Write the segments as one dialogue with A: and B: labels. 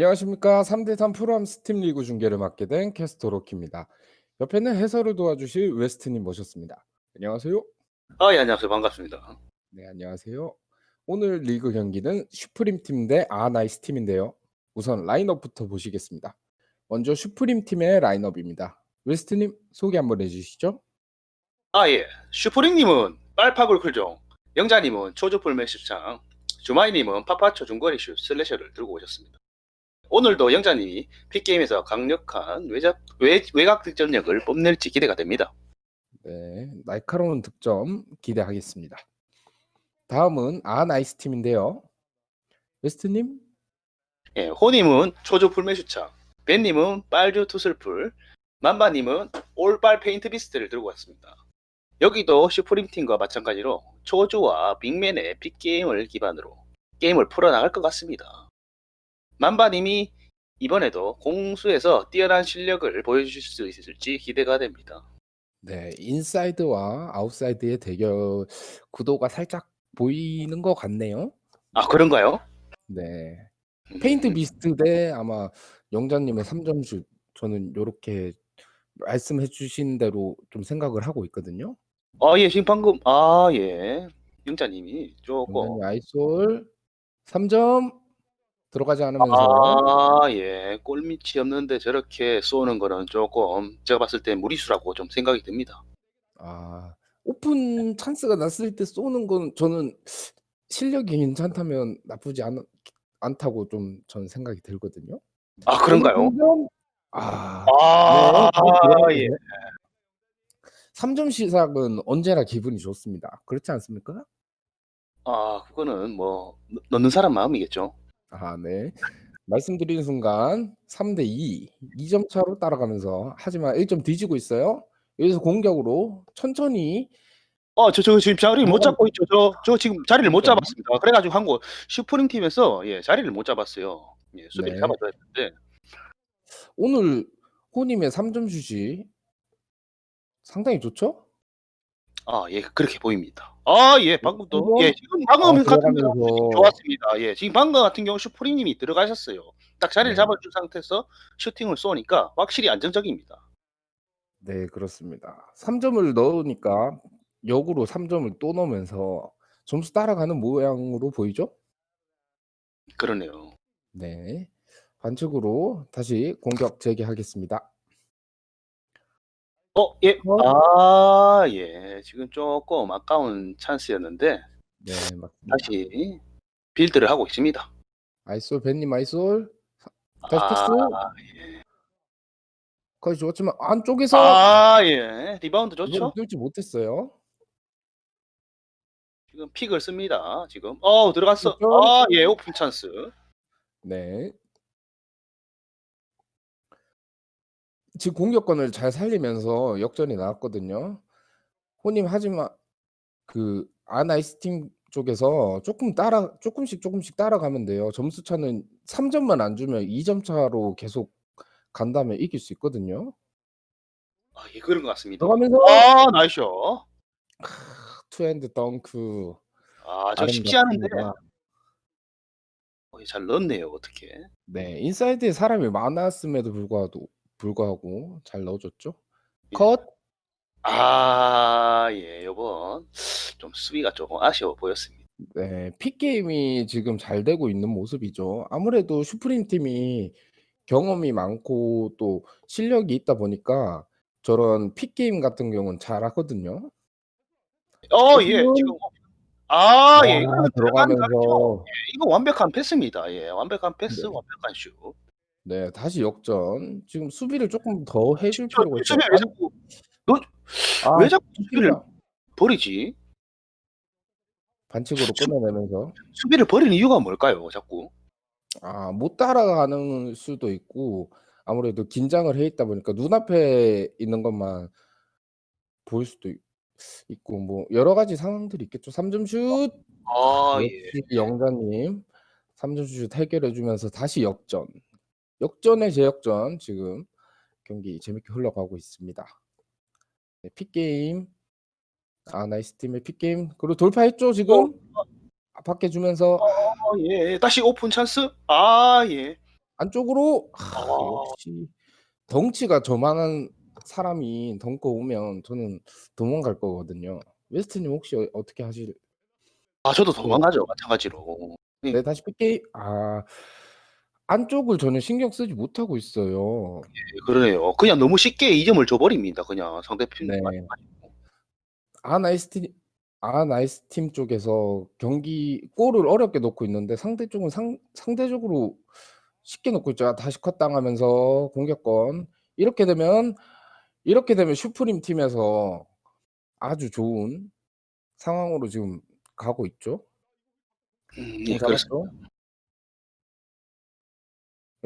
A: 안녕하십니까. 3대3 프로암 스팀 리그 중계를 맡게 된 캐스터 로키입니다. 옆에는 해설을 도와주실 웨스트님 모셨습니다. 안녕하세요.
B: 아, 예, 안녕하세요. 반갑습니다.
A: 네, 안녕하세요. 오늘 리그 경기는 슈프림 팀 대 아나이스 팀인데요. 우선 라인업부터 보시겠습니다. 먼저 슈프림 팀의 라인업입니다. 웨스트님 소개 한번 해주시죠.
B: 아, 예. 슈프링님은 빨파굴 클종, 영자님은 초조풀 매시창, 주마이님은 파파초 중거리 슛 슬래셔를 들고 오셨습니다. 오늘도 영자님이 픽게임에서 강력한 외작, 외, 외곽 득점력을 뽐낼지 기대가 됩니다.
A: 네, 날카로운 득점 기대하겠습니다. 다음은 아 나이스 팀인데요. 웨스트님
B: 예, 호님은 초조 풀 매슈창, 벤님은 빨주 투슬풀, 만바님은 올빨 페인트 비스트를 들고 왔습니다. 여기도 슈프림 팀과 마찬가지로 초주와 빅맨의 픽게임을 기반으로 게임을 풀어나갈 것 같습니다. 만바님이 이번에도 공수에서 뛰어난 실력을 보여주실 수 있을지 기대가 됩니다.
A: 네, 인사이드와 아웃사이드의 대결 구도가 살짝 보이는 것 같네요.
B: 아 그런가요?
A: 네, 페인트
B: 음,
A: 비스트 대 아마 영자님의 3점 슛 저는 요렇게 말씀해 주신 대로 좀 생각을 하고 있거든요.
B: 아, 예, 지금 방금 아, 예. 영자님이 조금
A: 영자님 아이솔 3점 들어가지 않으면서
B: 아, 예. 골밑이 없는데 저렇게 쏘는 거는 조금 제가 봤을 때 무리수라고 좀 생각이 듭니다.
A: 아, 오픈 찬스가 났을 때 쏘는 건 저는 실력이 괜찮다면 나쁘지 않, 않다고 좀 저는 생각이 들거든요.
B: 아, 그런가요?
A: 3점 아, 네,
B: 아,
A: 바로
B: 예.
A: 들어가네요. 3점 시작은 언제나 기분이 좋습니다. 그렇지 않습니까?
B: 아, 그거는 뭐 넣- 넣는 사람 마음이겠죠.
A: 아, 네. 말씀드리는 순간 3대 2, 2점 차로 따라가면서 하지만 1점 뒤지고 있어요. 여기서 공격으로 천천히
B: 어, 저, 저 지금 자리를 못 잡고 있죠. 저, 저 지금 자리를 못
A: 그죠?
B: 잡았습니다. 그래가지고 한국 슈프링 팀에서 예, 자리를 못 잡았어요. 예, 수비를
A: 네.
B: 잡아줘야 되는데.
A: 오늘 호님의 3점 슛이 상당히 좋죠?
B: 아, 예, 그렇게 보입니다. 아, 예, 방금 또? 예, 지금
A: 아,
B: 방금 같은 경우
A: 들어가면서
B: 좋았습니다. 예, 지금 방금 같은 경우 슈프링님이 들어가셨어요. 딱 자리를
A: 네.
B: 잡아준 상태에서 슈팅을 쏘니까 확실히 안정적입니다.
A: 네, 그렇습니다. 3점을 넣으니까 역으로 3점을 또 넣으면서 점수 따라가는 모양으로 보이죠?
B: 그러네요.
A: 네. 반칙으로 다시 공격 재개하겠습니다.
B: 어, 예,
A: 어?
B: 아, 예, 지금 조금 아까운 찬스였는데
A: 네, 맞습니다.
B: 다시 빌드를 하고 있습니다.
A: 아이솔 벤님 아이솔 다시 패스
B: 아,
A: 거의 좋았지만 안쪽에서
B: 아, 예, 리바운드
A: 이걸
B: 좋죠?
A: 뚫지 못했어요.
B: 지금 픽을 씁니다. 지금, 어, 들어갔어.
A: 그렇죠?
B: 아, 예, 오픈 찬스.
A: 네. 지금 공격권을 잘 살리면서 역전이 나왔거든요. 호님 하지만 그 아나이스 팀 쪽에서 조금 따라 조금씩 조금씩 따라가면 돼요. 점수 차는 3점만 안 주면 2점 차로 계속 간다면 이길 수 있거든요.
B: 아, 예, 그런 것 같습니다.
A: 들어가면서
B: 아, 나이스.
A: 투핸드 덩크
B: 아, 저 쉽지 않은데.
A: 아름답습니다.
B: 어, 잘 넣었네요, 어떻게.
A: 네, 인사이드에 사람이 많았음에도 불구하고 불구하고 잘 넣어줬죠.
B: 예.
A: 컷.
B: 아, 예, 요번 좀 수비가 조금 아쉬워 보였습니다.
A: 네, 픽 게임이 지금 잘 되고 있는 모습이죠. 아무래도 슈프림 팀이 경험이 많고 또 실력이 있다 보니까 저런 픽 게임 같은 경우는 잘하거든요.
B: 어, 예,
A: 지금
B: 지금. 아, 예, 이거는 거죠.
A: 들어가면서
B: 예, 이거 완벽한 패스입니다. 예, 완벽한 패스,
A: 네.
B: 완벽한 슛.
A: 네, 다시 역전. 지금 수비를 조금 더 해줄
B: 저,
A: 필요가 있어요.
B: 수비 왜 자꾸, 너,
A: 아,
B: 왜 자꾸 수비를
A: 수비가
B: 버리지?
A: 반칙으로
B: 수-
A: 끊어내면서
B: 수비를 버리는 이유가 뭘까요, 자꾸?
A: 아, 못 따라가는 수도 있고 아무래도 긴장을 해 있다 보니까 눈앞에 있는 것만 보일 수도 있- 있고 뭐 여러 가지 상황들이 있겠죠. 3점 슛.
B: 아, 예.
A: 역시 영자님 3점 슛 해결해 주면서 다시 역전. 역전의 재역전 지금 경기 재밌게 흘러가고 있습니다. 네, 픽게임 아 나이스 팀의 픽게임 그리고 돌파했죠 지금
B: 어,
A: 아, 밖에 주면서
B: 어, 예, 다시 오픈 찬스? 아, 예.
A: 안쪽으로 아
B: 아.
A: 역시 덩치가 저만한 사람이 덩크 오면 저는 도망갈 거거든요. 웨스트님 혹시 어 어떻게 하실
B: 아 저도
A: 네.
B: 도망가죠 마찬가지로. 예.
A: 네 다시 뺄게 아 안쪽을 전혀 신경 쓰지 못하고 있어요.
B: 예 그러네요. 그냥 너무 쉽게 2 점을 줘 버립니다 그냥 상대편
A: 네.
B: 가지고.
A: 아나이스티 아나이스팀 쪽에서 경기 골을 어렵게 놓고 있는데 상대 쪽은 상 상대적으로 쉽게 놓고 있죠. 아 다시 컷 당하면서 공격권. 이렇게 되면 이렇게 되면 슈프림 팀에서 아주 좋은 상황으로 지금 가고 있죠.
B: 음공예 그렇습니다.
A: 잡았죠.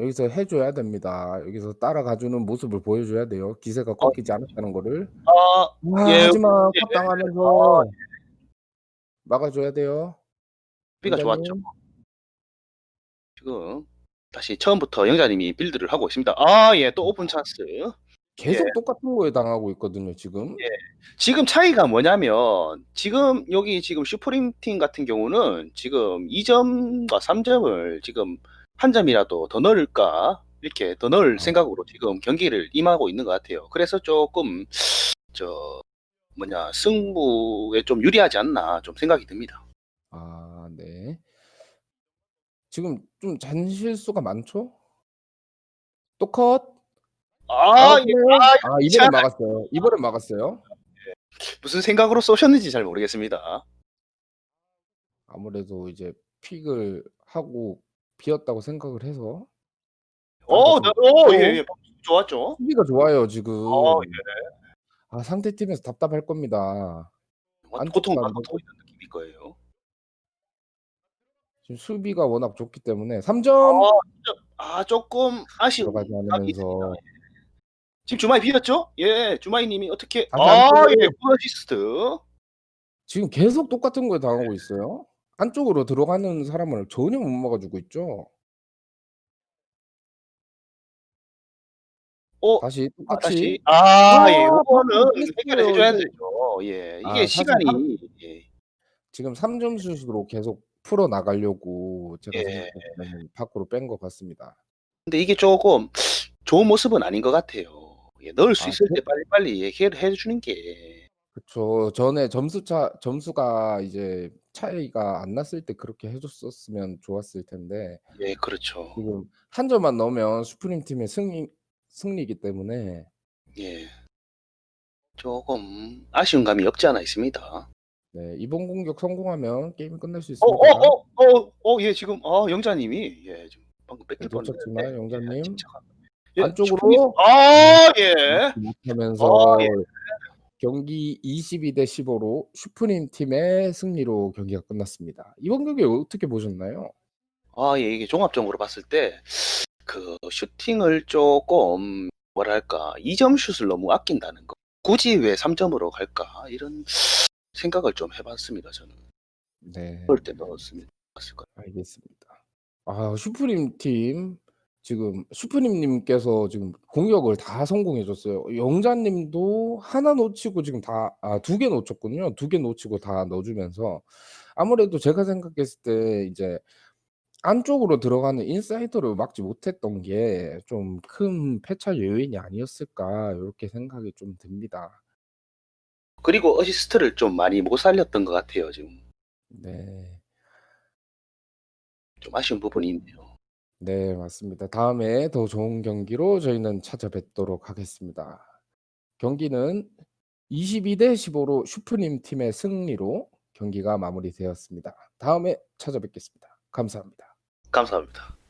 A: 여기서 해 줘야 됩니다. 여기서 따라가 주는 모습을 보여줘야 돼요. 기세가
B: 어.
A: 꺾이지 않았다는 거를. 아아
B: 예.
A: 하지만
B: 예. 컷아
A: 당하면서
B: 예.
A: 막아 줘야 돼요.
B: 수비가 좋았죠. 지금 다시 처음부터 영자님이 빌드를 하고 있습니다. 아 예 또 오픈 찬스.
A: 계속
B: 예.
A: 똑같은 거에 당하고 있거든요 지금.
B: 예. 지금 차이가 뭐냐면 지금 여기 지금 슈프림 팀 같은 경우는 지금 2 점과 3 점을 지금 1 점이라도 더 넣을까 이렇게 더 넣을
A: 아.
B: 생각으로 지금 경기를 임하고 있는 것 같아요. 그래서 쪼끔 저 뭐냐 '승부에 좀 유리하지 않나.' 좀 생각이 듭니다.
A: 아 네. 지금 좀 잔실수가 많죠? 또 컷.
B: 아
A: 막았어요. 아아 이번엔
B: 참.
A: 막았어요. 이번엔 막았어요.
B: 예. 무슨 생각으로 쏘셨는지 잘 모르겠습니다.
A: 아무래도 이제 픽을 하고 비었다고 생각을 해서
B: 어네
A: 나가서
B: 어 예 예. 좋았죠.
A: 수비가 좋아요 지금.
B: 아 예.
A: 아 상대 팀에서 답답할 겁니다.
B: 뭐
A: 안쪽도 안
B: 고통받고
A: 되고.
B: 있는 느낌일 거예요.
A: 지금 수비가 워낙 좋기 때문에
B: 3아
A: 점.
B: 좀아 쪼끔 아쉬운
A: 들어가지
B: 감이 있습니다.
A: 않으면서.
B: 예. 지금 주마이 비었죠? 예. 주마이 님이 어떻게
A: 다시
B: 아. 예. 굿 어시스트.
A: 지금 계속 똑같은 거에 당하고 있어요. 안쪽으로 들어가는 사람을 전혀 못 막아 주고 있죠.
B: 어
A: 다시
B: 아 다시
A: 똑같이.
B: 아 예.
A: 아
B: 요거는
A: 바꾸고
B: 해결을 해
A: 했어요
B: 줘야
A: 이게.
B: 되죠. 예. 이게
A: 아 사실
B: 시간이
A: 3
B: 예.
A: 지금 3 점 슛으로 계속 풀어 나가려고 제가
B: 예.
A: 생각할 때는 밖으로 뺀 것 같습니다.
B: 근데 이게 쪼금 좋은 모습은 아닌 것 같아요. 예. 넣을 수
A: 아
B: 있을 그때 빨리빨리 해결을 해 주는 게
A: 그쵸. 전에 점수차 점수가 이제 차이가 안 났을 때 그렇게 해 줬었으면 좋았을 텐데
B: 예 그렇죠.
A: 지금 1 점만 넣으면 슈프림 팀의 승리 승리이기 때문에
B: 예. 쪼금 아쉬운 감이 없지 않아 있습니다.
A: 네. 이번 공격 성공하면 게임이 끝날
B: 수어
A: 있습니다.
B: 어어어 어 예 지금 아 영자님이 예 지금 방금
A: 네
B: 뺏길 뻔했는데
A: 놓쳤지만
B: 예
A: 영자님
B: 침착한 예 슈프림
A: 안쪽으로
B: 아 예.
A: 막지 못하면서
B: 아 예.
A: 경기 22대 15로 슈프림 팀의 승리로 경기가 끝났습니다. 이번 경기 어떻게 보셨나요?
B: 아 예. 이게 종합적으로 봤을 때 그 슈팅을 쪼끔 뭐랄까 2점 슛을 너무 아낀다는 거. '굳이 왜 3 점으로 갈까?' 이런 생각을 좀 해 봤습니다 저는.
A: 네.
B: 그럴 때 넣었으면 좋았을 것
A: 알겠습니다. 아 슈프림 팀 지금 슈프림 님께서 지금 공격을 다 성공해 줬어요. 영자 님도 하나 놓치고 지금 다아2개 놓쳤군요. 2개 놓치고 다 넣어 주면서 아무래도 제가 생각했을 때 이제 '안쪽으로 들어가는 인사이드를 막지 못했던 게 좀 큰 패착 요인이 아니었을까.' 요렇게 생각이 좀 듭니다.
B: 그리고 어시스트를 좀 많이 못 살렸던 것 같아요 지금.
A: 네.
B: 좀 아쉬운 부분이 있네요.
A: 네 맞습니다. 다음에 더 좋은 경기로 저희는 찾아뵙도록 하겠습니다. 경기는 22대 15로 슈프림 팀의 승리로 경기가 마무리되었습니다. 다음에 찾아뵙겠습니다. 감사합니다.
B: 감사합니다.